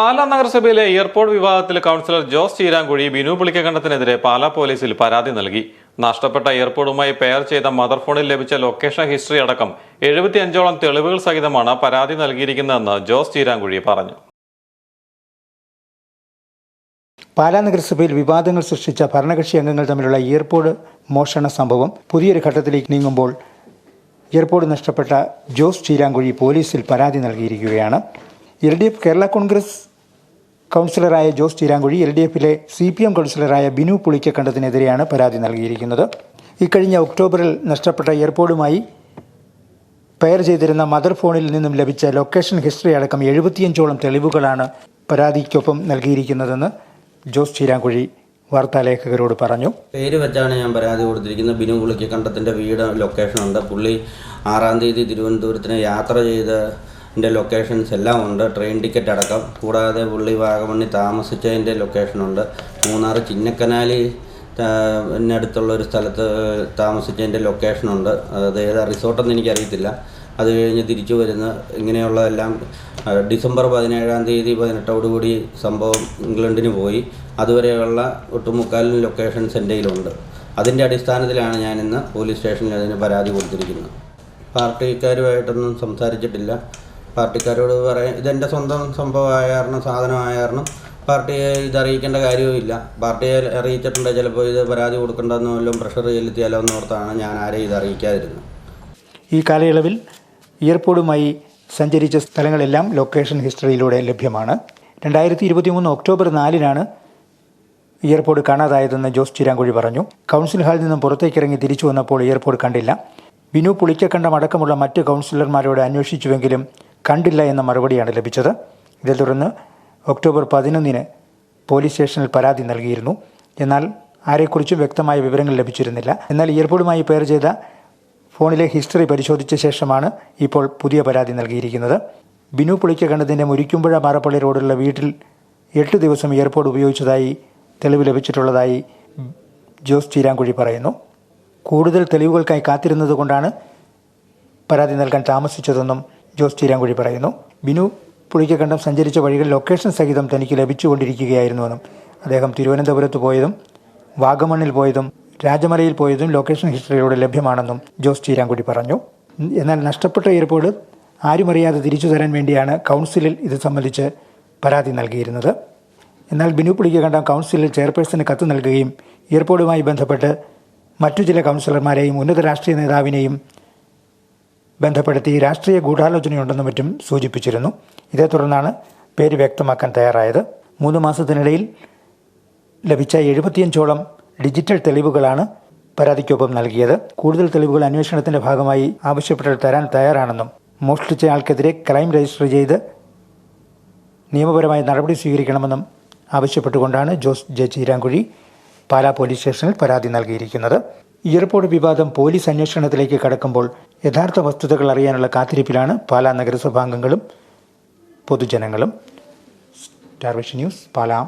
പാലാ നഗരസഭയിലെ എയർപോർട്ട് വിവാദത്തിൽ കൗൺസിലർ ജോസ് ചീരാങ്കുഴി ബിനു പുളിക്കകണ്ഠത്തിനെതിരെ പാലാ പോലീസിൽ പരാതി നൽകി. നഷ്ടപ്പെട്ട എയർപോർട്ടുമായി പെയർ ചെയ്ത മദർ ഫോണിൽ ലഭിച്ച ലൊക്കേഷൻ ഹിസ്റ്ററി അടക്കം എഴുപത്തിയഞ്ചോളം തെളിവുകൾ സഹിതമാണ് പരാതി നൽകിയിരിക്കുന്നതെന്ന് ജോസ് ചീരാങ്കുഴി പറഞ്ഞു. പാലാ നഗരസഭയിൽ വിവാദങ്ങൾ സൃഷ്ടിച്ച ഭരണകക്ഷി അംഗങ്ങൾ തമ്മിലുള്ള എയർപോർട്ട് മോഷണ സംഭവം പുതിയൊരു ഘട്ടത്തിലേക്ക് നീങ്ങുമ്പോൾ എയർപോർട്ട് നഷ്ടപ്പെട്ട ജോസ് ചീരാങ്കുഴി പോലീസിൽ പരാതി നൽകിയിരിക്കുകയാണ്. L D F Kerala Congress കൗൺസിലറായ Jose Cheerankuzhi L D എഫിലെ സി പി എം കൗൺസിലറായ ബിനു പുളിക്ക പുളിക്കക്കണ്ടത്തിനെതിരെയാണ് പരാതി നൽകിയിരിക്കുന്നത്. ഇക്കഴിഞ്ഞ ഒക്ടോബറിൽ നഷ്ടപ്പെട്ട എയർപോർട്ടുമായി പെയർ ചെയ്തിരുന്ന മദർ ഫോണിൽ നിന്നും ലഭിച്ച ലൊക്കേഷൻ ഹിസ്റ്ററി അടക്കം എഴുപത്തിയഞ്ചോളം തെളിവുകളാണ് പരാതിക്കൊപ്പം നൽകിയിരിക്കുന്നതെന്ന് ജോസ് ചീരാങ്കുഴി വാർത്താലേഖകരോട് പറഞ്ഞു. പേര് വെച്ചാണ് ഞാൻ പരാതി കൊടുത്തിരിക്കുന്നത്. ബിനു പുളിക്കക്കണ്ടത്തിന്റെ വീട് ലൊക്കേഷൻ ഉണ്ട്. പുള്ളി ആറാം തീയതി തിരുവനന്തപുരത്തിന് യാത്ര ചെയ്ത ന്റെ ലൊക്കേഷൻസ് എല്ലാം ഉണ്ട്. ട്രെയിൻ ടിക്കറ്റ് അടക്കം. കൂടാതെ പുള്ളി വാഗമണ്ണി താമസിച്ചതിന്റെ ലൊക്കേഷനുണ്ട് മൂന്നാർ ചിന്നക്കനാലി അടുത്തുള്ള ഒരു സ്ഥലത്ത് താമസിച്ചതിന്റെ ലൊക്കേഷനുണ്ട് അത് ഏതാ റിസോർട്ടെന്ന് എനിക്കറിയത്തില്ല. അത് കഴിഞ്ഞ് തിരിച്ചു വരുന്ന ഇങ്ങനെയുള്ളതെല്ലാം ഡിസംബർ പതിനേഴാം തീയതി പതിനെട്ടോടുകൂടി സംഭവം ഇംഗ്ലണ്ടിന് പോയി. അതുവരെയുള്ള ഒട്ടുമുക്കാലും ലൊക്കേഷൻസ് എന്റെ കയ്യിലുണ്ട്. അതിന്റെ അടിസ്ഥാനത്തിലാണ് ഞാൻ ഇന്ന് പോലീസ് സ്റ്റേഷനിൽ അതിന് പരാതി കൊടുത്തിരിക്കുന്നത്. പാർട്ടിക്കാരുമായിട്ടൊന്നും സംസാരിച്ചിട്ടില്ല. പാർട്ടിക്കാരോട് പറയാൻ ഇതെന്റെ സ്വന്തം സംഭവമായ കാരണം സാധനമായ കാരണം. പാർട്ടിയെ ഇതറിയിക്കേണ്ട കാര്യവുമില്ല. പാർട്ടിയെ അറിയിച്ചിട്ടുണ്ട് ചിലപ്പോൾ ഇത് പരാതി കൊടുക്കേണ്ടെന്ന് വല്ലതും പ്രഷർ ചെലുത്തിയാലോ എന്നോർത്താണ് ഞാൻ ആരെയും ഇത് അറിയിക്കാതിരുന്നത്. ഈ കാലയളവിൽ ഇയർപോഡുമായി സഞ്ചരിച്ച സ്ഥലങ്ങളെല്ലാം ലൊക്കേഷൻ ഹിസ്റ്ററിയിലൂടെ ലഭ്യമാണ്. രണ്ടായിരത്തി ഇരുപത്തി മൂന്ന് ഒക്ടോബർ നാലിനാണ് എയർപോർട്ട് കാണാതായതെന്ന് ജോസ് ചിരാങ്കുഴി പറഞ്ഞു. കൗൺസിൽ ഹാളിൽ നിന്നും പുറത്തേക്കിറങ്ങി തിരിച്ചു വന്നപ്പോൾ എയർപോർട്ട് കണ്ടില്ല. വിനു പുളിക്കക്കണ്ടം അടക്കമുള്ള മറ്റ് കൗൺസിലർമാരോട് അന്വേഷിച്ചുവെങ്കിലും കണ്ടില്ല എന്ന മറുപടിയാണ് ലഭിച്ചത്. ഇതേ തുടർന്ന് ഒക്ടോബർ പതിനൊന്നിന് പോലീസ് സ്റ്റേഷനിൽ പരാതി നൽകിയിരുന്നു. എന്നാൽ ആരെക്കുറിച്ചും വ്യക്തമായ വിവരങ്ങൾ ലഭിച്ചിരുന്നില്ല. എന്നാൽ ഇയർപോഡുമായി പേർ ചെയ്ത ഫോണിലെ ഹിസ്റ്ററി പരിശോധിച്ച ശേഷമാണ് ഇപ്പോൾ പുതിയ പരാതി നൽകിയിരിക്കുന്നത്. ബിനു പുളിക്ക കണ്ടതിന്റെ മുരിക്കുമ്പുഴ പാറപ്പള്ളി റോഡിലുള്ള വീട്ടിൽ എട്ട് ദിവസം എയർപോർട്ട് ഉപയോഗിച്ചതായി തെളിവ് ലഭിച്ചിട്ടുള്ളതായി ജോസ് ചീരാങ്കുഴി പറയുന്നു. കൂടുതൽ തെളിവുകൾക്കായി കാത്തിരുന്നത് കൊണ്ടാണ് പരാതി നൽകാൻ താമസിച്ചതെന്നും ജോസ് ചീരാങ്കുഴി പറയുന്നു ബിനു പുളിക്കക്കണ്ടം സഞ്ചരിച്ച വഴികൾ ലൊക്കേഷൻ സഹിതം തനിക്ക് ലഭിച്ചുകൊണ്ടിരിക്കുകയായിരുന്നുവെന്നും അദ്ദേഹം തിരുവനന്തപുരത്ത് പോയതും വാഗമണ്ണിൽ പോയതും രാജമലയിൽ പോയതും ലൊക്കേഷൻ ഹിസ്റ്ററിയിലൂടെ ലഭ്യമാണെന്നും ജോസ് ചീരാങ്കുടി പറഞ്ഞു. എന്നാൽ നഷ്ടപ്പെട്ട എയർപോർട്ട് ആരുമറിയാതെ തിരിച്ചു തരാൻ വേണ്ടിയാണ് കൗൺസിലിൽ ഇത് സംബന്ധിച്ച് പരാതി നൽകിയിരുന്നത്. എന്നാൽ ബിനു പുളിക്കകണ്ടം കൗൺസിലിൽ ചെയർപേഴ്സന് കത്ത് നൽകുകയും എയർപോർട്ടുമായി ബന്ധപ്പെട്ട് മറ്റു ചില കൗൺസിലർമാരെയും ഉന്നത രാഷ്ട്രീയ നേതാവിനെയും ബന്ധപ്പെടുത്തി രാഷ്ട്രീയ ഗൂഢാലോചനയുണ്ടെന്നും മറ്റും സൂചിപ്പിച്ചിരുന്നു. ഇതേ തുടർന്നാണ് പേര് വ്യക്തമാക്കാൻ തയ്യാറായത്. മൂന്ന് മാസത്തിനിടയിൽ ലഭിച്ച എഴുപത്തിയഞ്ചോളം ഡിജിറ്റൽ തെളിവുകളാണ് പരാതിക്കൊപ്പം നൽകിയത്. കൂടുതൽ തെളിവുകൾ അന്വേഷണത്തിന്റെ ഭാഗമായി ആവശ്യപ്പെട്ടാൽ തരാൻ തയ്യാറാണെന്നും മോഷ്ടിച്ചയാൾക്കെതിരെ ക്രൈം രജിസ്റ്റർ ചെയ്ത് നിയമപരമായ നടപടി സ്വീകരിക്കണമെന്നും ആവശ്യപ്പെട്ടുകൊണ്ടാണ് ജോസ് ജെ ചീരാങ്കുഴി പാലാ പോലീസ് സ്റ്റേഷനിൽ പരാതി നൽകിയിരിക്കുന്നത്. എയർപോർട്ട് വിവാദം പോലീസ് അന്വേഷണത്തിലേക്ക് കടക്കുമ്പോൾ യഥാർത്ഥ വസ്തുതകൾ അറിയാനുള്ള കാത്തിരിപ്പിലാണ് പാലാ നഗരസഭാംഗങ്ങളും പൊതുജനങ്ങളും. Star vision news Pala.